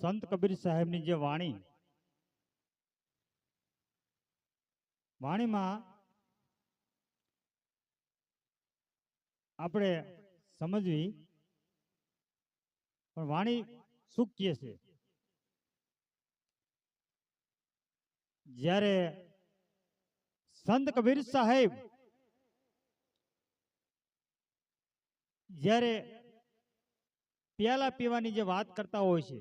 સંત કબીર સાહેબની જે વાણી. વાણીમાં આપણે સમજવી, પણ વાણી શું કહે છે? જ્યારે સંત કબીર સાહેબ, જ્યારે પ્યાલા પીવાની જે વાત કરતા હોય છે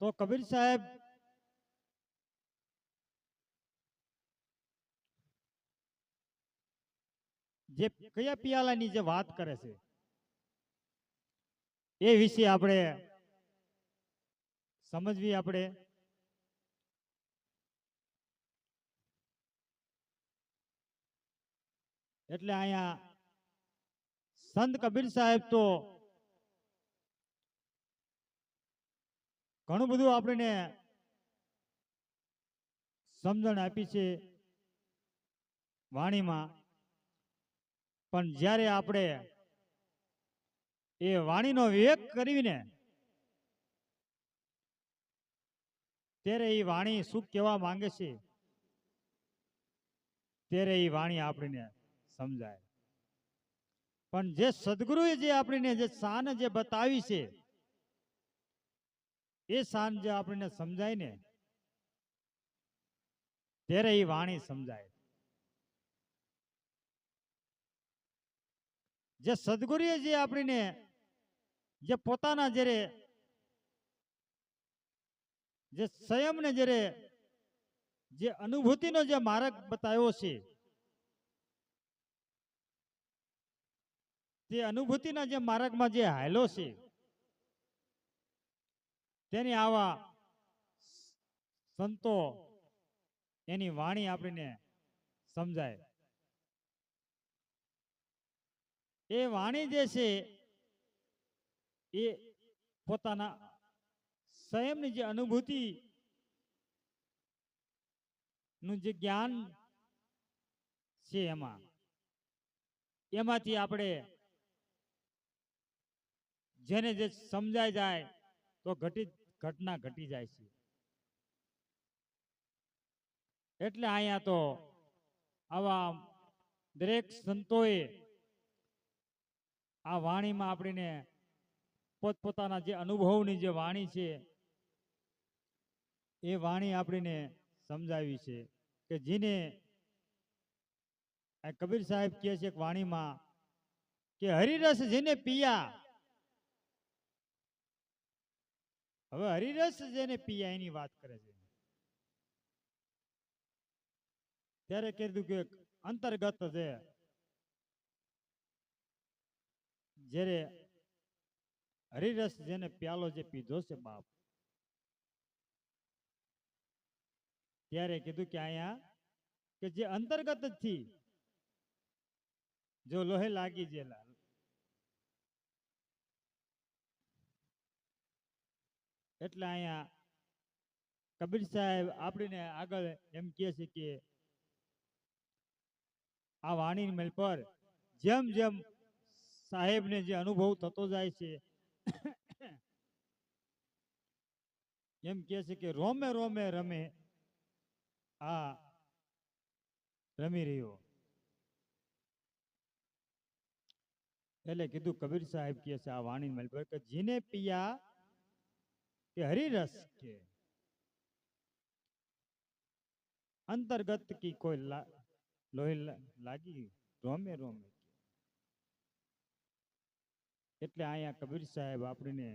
તો કબીર સાહેબ જે કયા પિયાલાની જે વાત કરે છે એ વિશે આપણે સમજવી આપણે એટલે અહીંયા સંત કબીર સાહેબ તો ઘણું બધું આપણને સમજણ આપી છે વાણીમાં. પણ જ્યારે આપણે એ વાણીનો વિવેક કરીને ત્યારે એ વાણી શું કહેવા માંગે છે? ત્યારે એ વાણી આપણને સમજાય. પણ જે સદગુરુએ જે આપણને જે શાન જે બતાવી છે એ સાંજે આપણને સમજાય ને, ત્યારે એ વાણી સમજાય. જે સદગુરુએ જે આપણને, જે પોતાના જ્યારે, જે સંયમને જ્યારે, જે અનુભૂતિનો જે માર્ગ બતાવ્યો છે, તે અનુભૂતિના જે માર્ગમાં જે હાયલો છે તેની આવા સંતો એની વાણી આપણને સમજાય. એ વાણી જે છે, એ પોતાના સંયમની જે અનુભૂતિ નું જે જ્ઞાન છે એમાં, એમાંથી આપણે જેને જે સમજાય જાય તો ઘટી ઘટના ઘટી જાય છે. એટલે અહીંયા તો આવા દરેક સંતોએ આ વાણીમાં આપણને પોતપોતાના જે અનુભવની જે વાણી છે, એ વાણી આપણને સમજાવી છે કે જેને કબીર સાહેબ કહે છે વાણીમાં કે હરિરસ જેને પિયા હવે હરિરસ જેને પિયા એની વાત કરે છે. ત્યારે કીધું કે અંતર્ગત છે. જ્યારે હરિરસ જેને પ્યાલો જે પીધો છે બાપ, ત્યારે કીધું કે અહીંયા કે જે અંતર્ગતથી, જો લોહે લાગી જેલા એટલે અહીંયા કબીર સાહેબ આપણને આગળ એમ કહે છે કે આ વાણી મેલ પર જેમ જેમ સાહેબને જે અનુભવ થતો જાય છે, એમ કહે છે કે રોમે રોમે રમે આ રમી રહ્યો. એટલે કીધું કબીર સાહેબ કહે છે આ વાણી મેલ પર કે, જીને પિયા કે હરિરસ કે અંતર્ગત કી કોઈ લા- લોહી લા- લાગી રોમે રોમે એટલે અહીંયા કબીર સાહેબ આપણને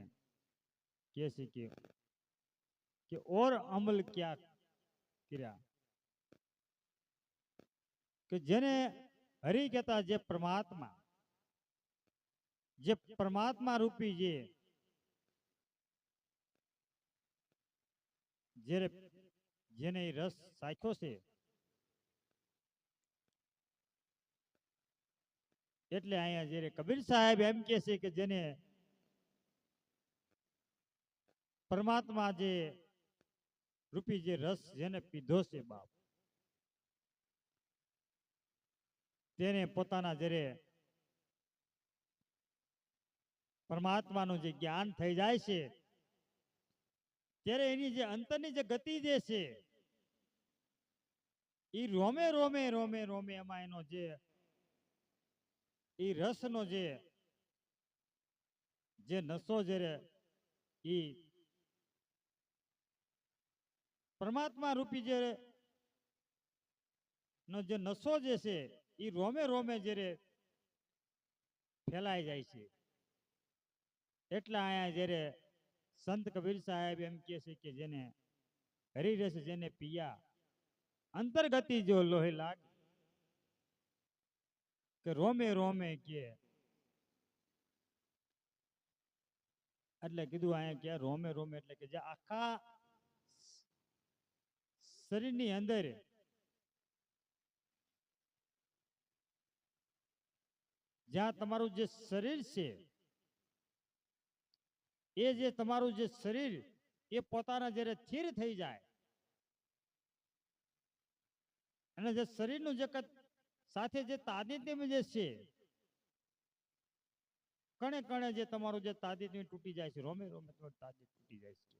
કહે છે કે કે ઓર અમલ ક્યાં કર્યા કે જેને હરિ કહેતા જે પરમાત્મા જે પરમાત્મા રૂપી જે જ્યારે જેને રસ સાખ્યો છે, એટલે અહીંયા જ્યારે કબીર સાહેબ એમ કે છે કે જેને પરમાત્મા જે રૂપી જે રસ જેને પીધો છે બાપ, તેને પોતાના જ્યારે પરમાત્માનું જે જ્ઞાન થઈ જાય છે ત્યારે એની જે અંતરની જે ગતિ જે છે એ રોમે રોમે રોમે રોમે એમાં એનો જે એ રસનો જે જે નસો જે રે એ પરમાત્મા રૂપી જે નો જે નશો જે છે એ રોમે રોમે જ્યારે ફેલાઈ જાય છે. એટલે અહીંયા જ્યારે સંત કબીર સાહેબ એમ કહે છે કે જેને હરિરસ જેને પિયા અંતર્ગતિ જો લોહી લાગે કે રોમે રોમે કે એટલે કીધું અહીંયા કે રોમે રોમે એટલે કે જે આખા શરીરની અંદર જ્યાં તમારું જે શરીર છે એ જે તમારું જે શરીર, એ પોતાના જ્યારે સ્થિર થઈ જાય, અને જે શરીરનું જે સાથે જે તાદીત્ય જે છે, કણે કણે જે તમારું જે તાદીત્ય તૂટી જાય છે, રોમે રોમે તમારું તૂટી જાય છે.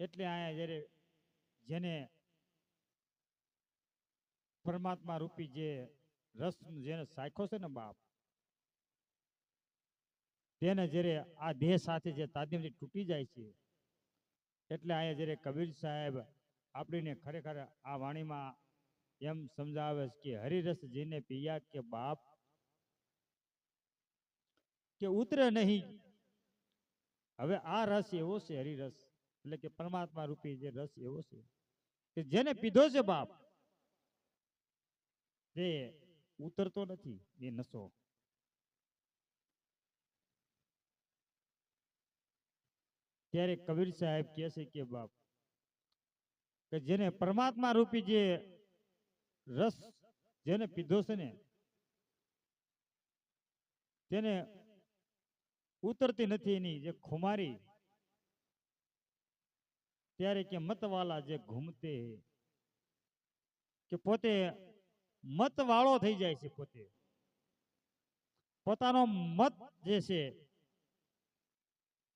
એટલે અહીંયા જ્યારે જેને પરમાત્મા રૂપી જે રસ, જેને સાખ્યો છે ને બાપ તેને જ્યારે આ દેહ સાથે જે તાદીમથી તૂટી જાય છે, એટલે અહીંયા જ્યારે કબીર સાહેબ આપણીને ખરેખર આ વાણીમાં એમ સમજાવે કે હરિરસ જેને પિયા કે બાપ કે ઉતરે નહીં. હવે આ રસ એવો છે હરિરસ, એટલે કે પરમાત્મા રૂપી જે રસ એવો છે કે જેને પીધો છે બાપ, તે ઉતરતો નથી, એ નશો ત્યારે કબીર સાહેબ કહે છે કે, બાપ, કે જેને પરમાત્મા રૂપી જે રસ જેને પીધો છે ને, તેને ઉતરતી નથી એની જે ખુમારી, ત્યારે કે મતવાલા જે ઘૂમતે કે પોતે મતવાળો થઈ જાય છે પોતે. પોતાનો મત જે છે,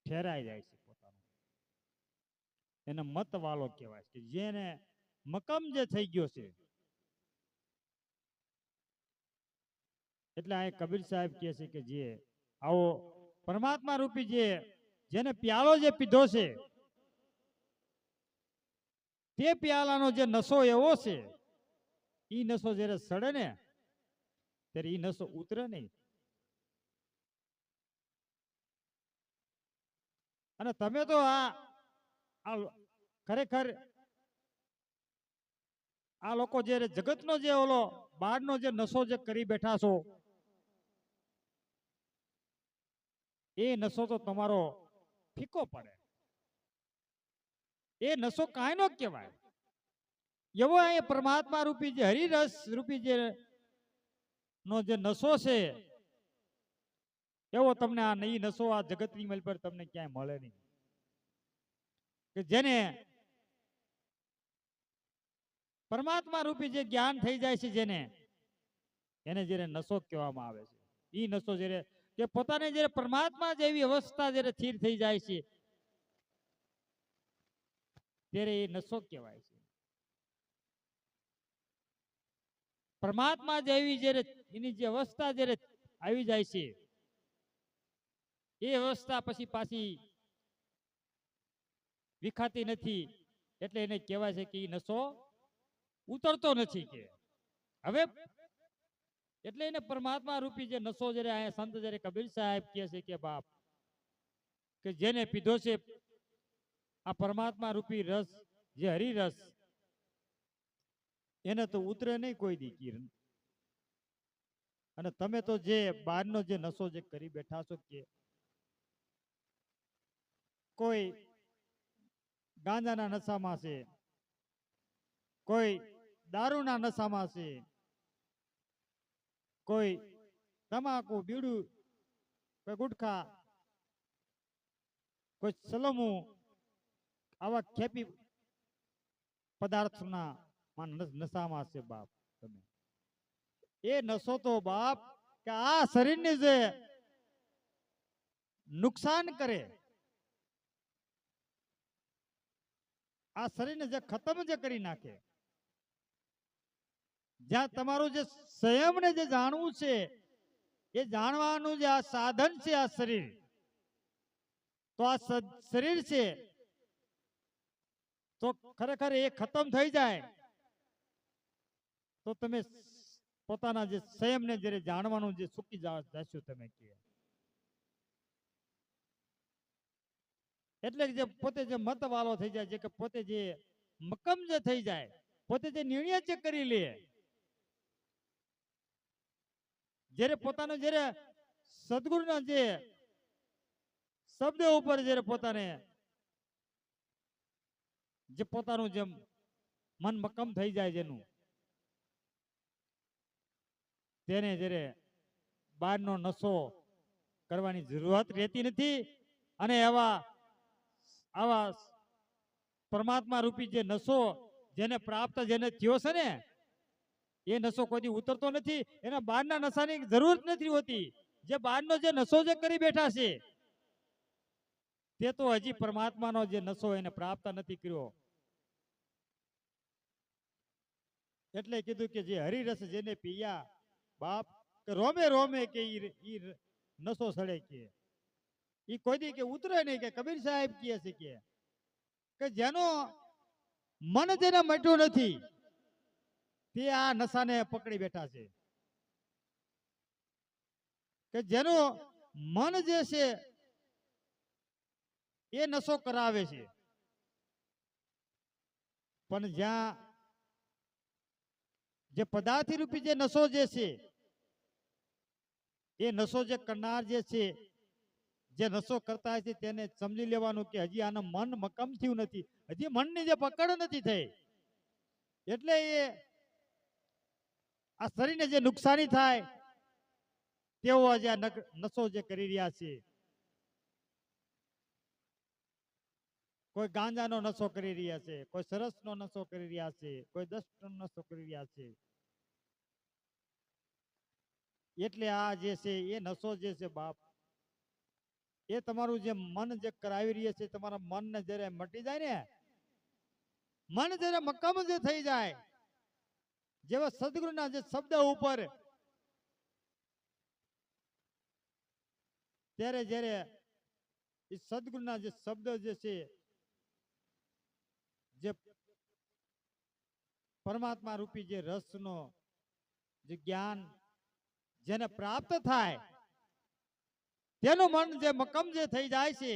ઠેરાઈ જાય છે. એને મત વાળો કહેવાય કે જેને મકમ જે થઈ ગયો છે. એટલે આ કબીર સાહેબ કહે છે કે જે, આવો પરમાત્મા રૂપી જે, જેને પ્યાલો જે પીધો છે, તે પ્યાલાનો જે નશો એવો છે, ઈ નશો જ્યારે સડે ને, ત્યારે ઈ નશો ઉતરે નહીં. અને તમે તો આ આ ખરેખર આ લોકો જે જગતનો જે ઓલો બહારનો જે નશો જે કરી બેઠા છો, એ નશો તો તમારો ફીકો પડે. એ નશો કાંઈ નો કહેવાય. એવો અહીંયા પરમાત્મા રૂપી જે હરિરસ રૂપી જે નો જે નશો છે, એવો તમને આ નહીં નશો આ જગતની મલ પર તમને ક્યાંય મળે નહીં. કે જેને પરમાત્મા રૂપી જે જ્ઞાન થઈ જાય છે જેને, એને જ્યારે નશો કહેવામાં આવે છે. એ નશો જ્યારે કે પોતાને જ્યારે પરમાત્મા જેવી અવસ્થા જ્યારે સ્થિર થઈ જાય છે, ત્યારે એ નશો કહેવાય છે. પરમાત્મા જેવી જ્યારે એની જે અવસ્થા જ્યારે આવી જાય છે, એ અવસ્થા પછી પાછી વિખાતી નથી, એટલે એને કહેવાય છે કે એ ઉતરતો નથી કે. હવે એટલે એને પરમાત્મા રૂપી જે નશો જયારે અહીંયા સંત જયારે કબીર સાહેબ કહે છે કે બાપ, કે જેને પીધો છે આ પરમાત્મા રૂપી રસ, જે હરિરસ, એને તો ઉતરે નહીં કોઈ દી કિરણ. અને તમે તો જે બહારનો જે નશો જે કરી બેઠા છો કે કોઈ ગાંજાના નશામાં છે. કોઈ દારૂના નશામાં છે. કોઈ તમાકુ, બીડું, કોઈ ગુટખા, કોઈ સલમું આવા ખેપી પદાર્થના નશામાં છે બાપ તમે. એ નશો તો બાપ કે આ શરીરને જે નુકસાન કરે આ શરીરને જે ખતમ જે કરી નાખે. જ્યાં તમારું જે સંયમને જે જાણવું છે, એ જાણવાનું જે આ સાધન છે આ શરીર. તો આ શરીર છે, તો ખરેખર એ ખતમ થઈ જાય. તો તમે પોતાના જે સંયમને જયારે જાણવાનું જે સુકી જશો તમે કે. એટલે જે પોતે જે મત વાળો થઈ જાય, જે કે પોતે જે મક્કમ જે થઈ જાય, પોતે જે નિર્ણય જે કરી લે, જ્યારે પોતાનો જ્યારે સદગુરુના જે શબ્દ ઉપર જ્યારે પોતાને જે પોતાનું જેમ મન મક્કમ થઈ જાય જેનું, તેને જ્યારે બહારનો નશો કરવાની જરૂરત રહેતી નથી અને એવા આવા પરમાત્મા રૂપી જે નશો જેને પ્રાપ્ત જેને થયો છે ને, એ નશો કોઈ ઉતરતો નથી. એના બહારના નશાની જરૂર નથી હોતી. જે બહારનો જે નશો જે કરી બેઠા છે, તે તો હજી પરમાત્માનો જે નશો એને પ્રાપ્ત નથી કર્યો. એટલે કીધું કે જે હરિરસ જેને પીયા બાપ, રોમે રોમે કે નશો સડે કે. ઈ કોઈ દી કે ઉતરે નહીં કે કબીર સાહેબ કહે છે કે કે જેનો મન જેને મટ્યું નથી તે આ નશાને પકડી બેઠા છે. કે જેનું મન જે છે એ નશો કરાવે છે. પણ જ્યાં જે પદાર્થી રૂપી જે નશો જે છે એ નશો જે કરનાર જે છે જે નશો કરતા હશે તેને સમજી લેવાનું કે હજી આનું મન મક્કમ થયું નથી. હજી મનની જે પકડ નથી થઈ. એટલે એ આ શરીરને જે નુકસાની થાય, તેઓ આજે આ નશો જે કરી રહ્યા છે. કોઈ ગાંજાનો નશો કરી રહ્યા છે, કોઈ સરસનો નશો કરી રહ્યા છે, કોઈ દસ્તનો નશો કરી રહ્યા છે. એટલે આ જે છે એ નશો જે છે બાપ એ તમારું જે મન જે કરાવી રહ્યા છે તમારા મનને જયારે મટી જાય ને, મન જયારે મક્કમ જે થઈ જાય, જેવા સદગુરુના જે શબ્દ ઉપર, ત્યારે જ્યારે એ સદગુરુના જે શબ્દ જે છે, જે પરમાત્મા રૂપી જે રસનો, જે જ્ઞાન જેને પ્રાપ્ત થાય તેનું મન જે મક્કમ જે થઈ જાય છે,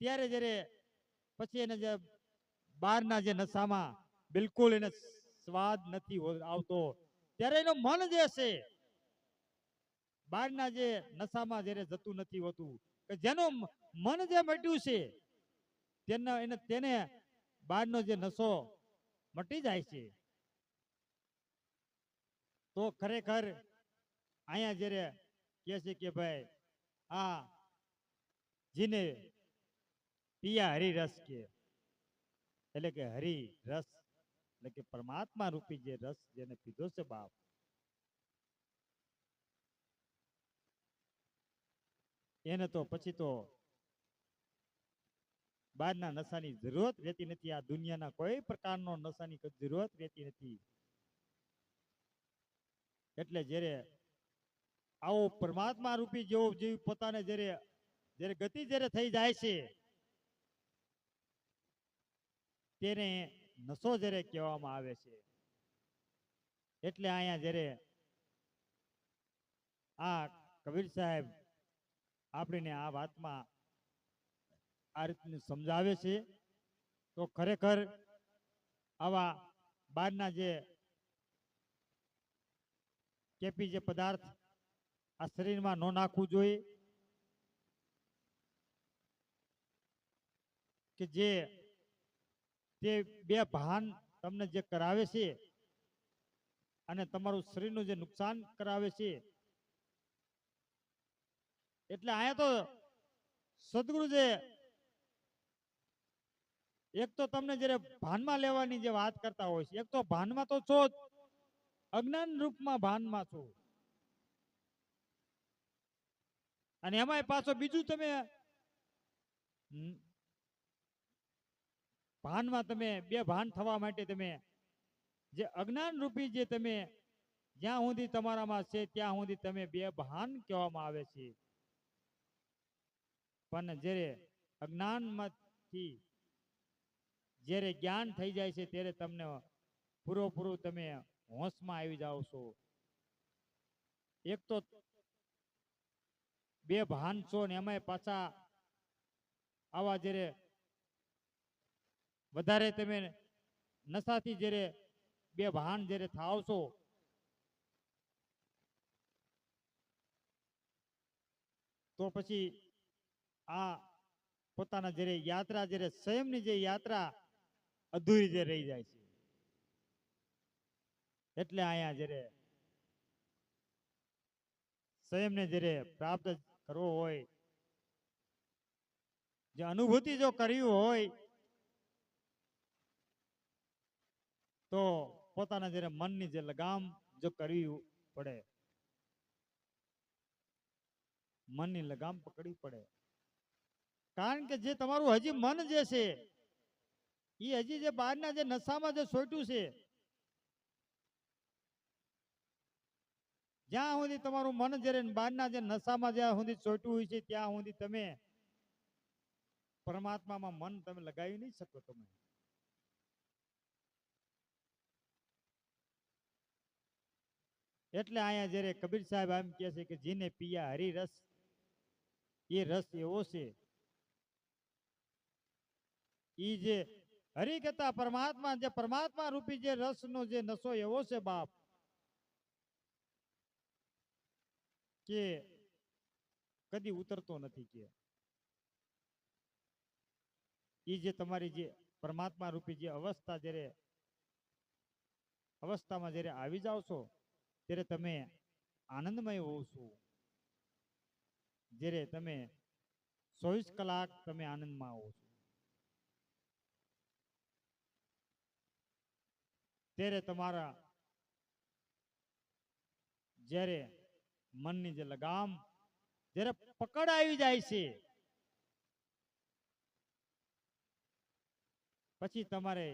ત્યારે જ્યારે પછી એને જે બહારના જે નશામાં બિલકુલ એને સ્વાદ નથી આવતો, ત્યારે એનું મન જે છે, બહારના જે નશામાં જ્યારે જતું નથી હોતું, કે જેનું મન જે મટ્યું છે, તેના એને તેને બહારનો જે નશો મટી જાય છે. તો ખરેખર અહીંયા જ્યારે છે કે ભાઈ આ જીને પિયા હરિરસ કે. એટલે કે હરિ રસ એટલે કે પરમાત્મા રૂપી જે રસ જેને પીધો છે બાપ. એને તો પછી તો બહારના નશાની જરૂરત રહેતી નથી, આ દુનિયાના કોઈ પ્રકારનો નશાની જરૂરત રહેતી નથી. એટલે જ્યારે આવો પરમાત્મા રૂપી જેવો જીવ પોતાને જ્યારે જ્યારે ગતિ જ્યારે થઈ જાય છે, તેને નશો જ્યારે કહેવામાં આવે છે. એટલે અહીંયા જ્યારે આ કબીર સાહેબ આપણને આ વાતમાં આ રીતને સમજાવે છે, તો ખરેખર આવા બહારના જે કેપી જે પદાર્થ આ શરીરમાં ન નાખવું જોઈએ. કે જે તે બે ભાન તમને જે કરાવે છે અને તમારું શરીરનું જે નુકસાન કરાવે છે. એટલે અહીંયા તો સદગુરુ જે એક તો તમને જ્યારે ભાનમાં લેવાની જે વાત કરતા હોય છે, એક તો ભાનમાં તો છો અજ્ઞાન રૂપમાં ભાનમાં છો. અને એમાંય પાછો બીજું તમે ભાનમાં તમે બે ભાન થવા માટે તમે જે અજ્ઞાન રૂપી જે તમે જ્યાં સુધી તમારામાં છે, ત્યાં સુધી તમે બે ભાન કહેવામાં આવે છે. પણ જ્યારે અજ્ઞાનમાંથી જ્યારે જ્ઞાન થઈ જાય છે, ત્યારે તમને પૂરેપૂરું તમે હોશમાં આવી જાઓ છો. એક તો બે ભાન છો ને એમાંય પાછા આવા જ્યારે વધારે તમે નશાથી જ્યારે બે ભાન જ્યારે થાવ છો તો પછી આ પોતાના જ્યારે યાત્રા, જ્યારે સંયમની જે યાત્રા અધૂરી જે રહી જાય છે. એટલે અહીંયા જ્યારે સંયમને જ્યારે પ્રાપ્ત કરવો હોય. જે અનુભૂતિ જો કરવી હોય, તો પોતાના જયારે મનની જે લગામ જો કરવી પડે, મનની લગામ પકડવી પડે. કારણ કે જે તમારું હજી મન જે છે, એ હજી જે બહારના જે નશામાં જે સોટ્યું છે જ્યાં સુધી તમારું મન જ્યારે બહારના જે નશામાં જ્યાં સુધી ચોટ્યું હોય છે, ત્યાં સુધી તમે પરમાત્મામાં મન તમે લગાવી નહીં શકો તમે. એટલે અહીંયા જ્યારે કબીર સાહેબ એમ કહે છે કે જેને પિયા હરિરસ, એ રસ એવો છે. ઈ જે હરિકથા પરમાત્મા, જે પરમાત્મા રૂપી જે રસનો જે નશો એવો છે બાપ કે કદી ઉતરતો નથી કે. એ જે તમારી જે પરમાત્મા રૂપી જે અવસ્થા જ્યારે અવસ્થામાં જ્યારે આવી જાઓ છો, ત્યારે તમે આનંદમય હોવ છો. જ્યારે તમે ચોવીસ કલાક તમે આનંદમાં આવો છો. ત્યારે તમારા જ્યારે મનની જે લગામ જ્યારે પકડ આવી જાય છે, પછી તમારે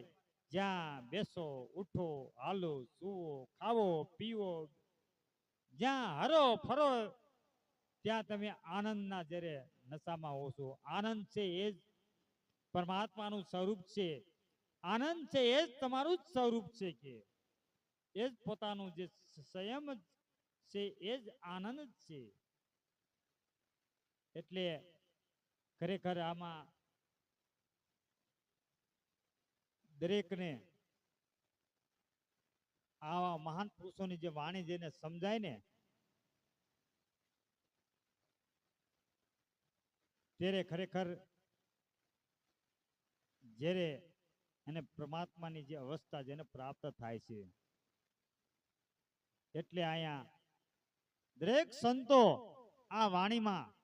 જ્યાં બેસો, ઉઠો, હાલો સુવો ખાવો, પીવો, જ્યાં હરો ફરો, ત્યાં તમે આનંદના જ્યારે નશામાં હો છો. આનંદ છે એ જ પરમાત્માનું સ્વરૂપ છે. આનંદ છે એ જ તમારું જ સ્વરૂપ છે કે એ જ પોતાનું જે સંયમ છે, એ જ આનંદ છે. એટલે ખરેખર આમાં દરેકને આવા મહાન પુરુષોની જે વાણી જેને સમજાય ને, ત્યારે ખરેખર જ્યારે એને પરમાત્માની જે અવસ્થા જેને પ્રાપ્ત થાય છે. એટલે અહીંયા દરેક સંતો આ વાણીમાં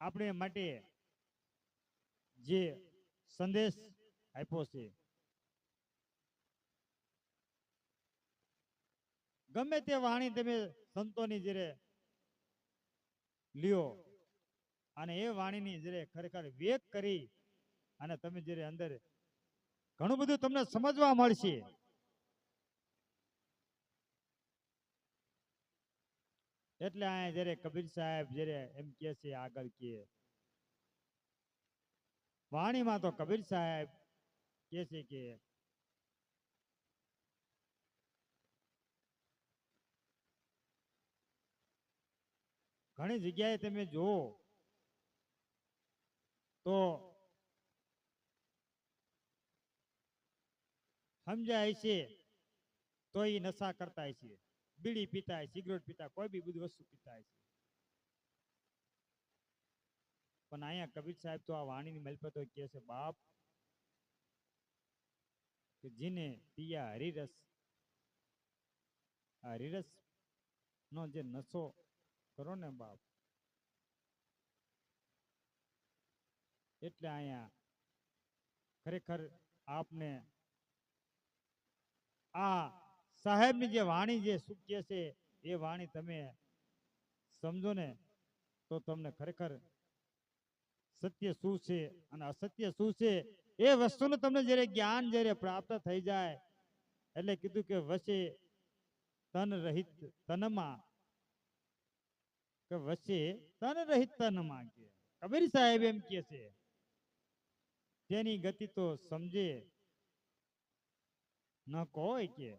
આપણે માટે જે સંદેશ આપ્યો છે. ગમે તે વાણી તમે સંતોની જરે લ્યો અને એ વાણીની જરે ખરેખર વેગ કરી અને તમે જરે અંદર ઘણું બધું તમને સમજવા મળશે. એટલે આ જ્યારે કબીર સાહેબ જ્યારે એમ કે છે આગળ કે, વાણીમાં તો કબીર સાહેબ કે છે કે, ઘણી જગ્યાએ તમે જુઓ તો સમજાય છે તો એ નશા કરતા છે. બીડી પીતા હોય સિગરેટ પીતા, કોઈ બી બધી વસ્તુ પીતા હોય છે. પણ અહીંયા કબીર સાહેબ તો આ વાણીની મલપતો કહે છે, બાપ, કે જીને પિયા હરિરસ, આ હરિરસ નો જે નશો કરો ને બાપ, એટલે અહીંયા ખરેખર આપને આ સાહેબની જે વાણી જે કહે છે, એ વાણી તમે સમજો ને, તો તમને ખરેખર સત્ય શું છે અને અસત્ય શું છે, એ વસ્તુનું તમને જ્યારે જ્ઞાન જ્યારે પ્રાપ્ત થઈ જાય, એટલે કીધું કે વચ્ચે તન રહિત તનમાં, કે વચ્ચે તન રહિત તનમાં કે. કબીર સાહેબ એમ કે છે તેની ગતિ તો સમજે ન કોઈ કે.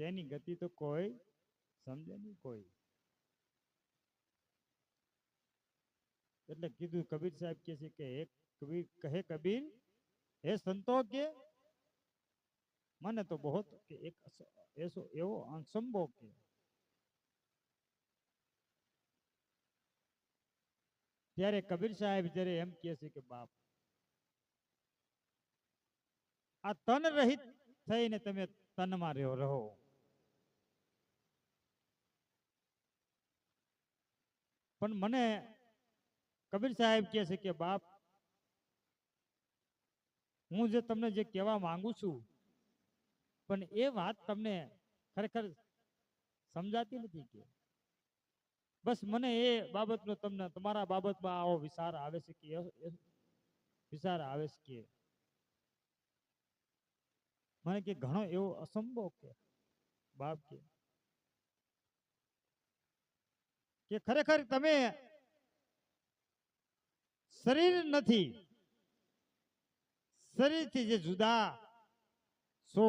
તેની ગતિ તો કોઈ સમજે નહીં કોઈ. એટલે કીધું કબીર સાહેબ કહે છે કે, હે કબીર, કહે કબીર, હે સંતો કે, મને તો બહોત કે એક અસ- એસો, એવો અસંભવ કે. ત્યારે કબીર સાહેબ જ્યારે એમ કહે છે કે, બાપ, આ તન રહિત થઈને તમે તનમાં રહ્યો રહો. પણ મને કબીર સાહેબ કહે છે કે, બાપ, હું જે તમને જે કહેવા માંગુ છું, પણ એ વાત તમને ખરેખર સમજાતી નથી કે. બસ મને એ બાબતનો તમને, તમારા બાબતમાં આવો વિચાર આવે છે કે વિચાર આવે છે કે. મને કે ઘણો એવો અસંભવ કે, બાપ કે. કે ખરેખર તમે શરીર નથી, શરીરથી જે જુદા છો.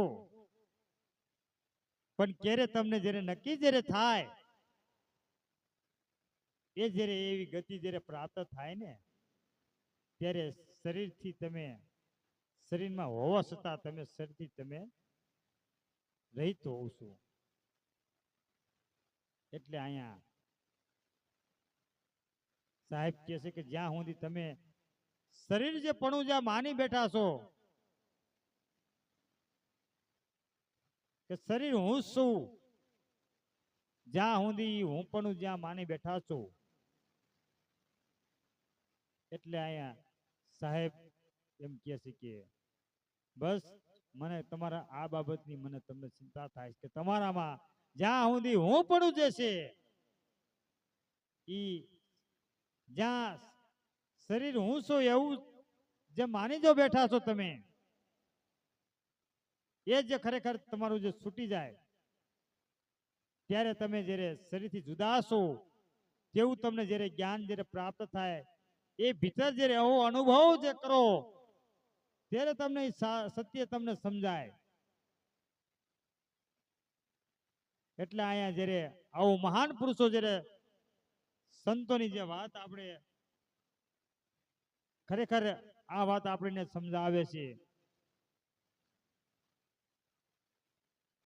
પણ ક્યારે તમને જ્યારે નક્કી જ્યારે થાય, એ જ્યારે એવી ગતિ જ્યારે પ્રાપ્ત થાય ને, ત્યારે શરીરથી તમે શરીરમાં હોવા છતાં તમે શરીરથી તમે રહીતો હોવ છો. એટલે અહીંયા સાહેબ કહે છે કે જ્યાં સુધી તમે શરીર જે પણું જ્યાં માની બેઠા છો, કે શરીર હું છું, જ્યાં સુધી હું પણ જ્યાં માની બેઠા છો. એટલે અહીંયા સાહેબ એમ કહે છે કે બસ મને તમારા આ બાબતની મને તમને ચિંતા થાય કે તમારામાં જ્યાં સુધી હું પણ જે છે, ઈ જ્યાં શરીર હું છું એવું જે માની જો બેઠા છો તમે, એ જે ખરેખર તમારું જે છૂટી જાય, ત્યારે તમે જ્યારે શરીરથી જુદા છો તેવું તમને જ્યારે જ્ઞાન જ્યારે પ્રાપ્ત થાય, એ ભીતર જ્યારે એવો અનુભવ જે કરો, ત્યારે તમને સત્ય તમને સમજાય. એટલે અહીંયા જ્યારે આવું મહાન પુરુષો જ્યારે સંતોની જે વાત આપણે ખરેખર આ વાત આપણને સમજાવે છે.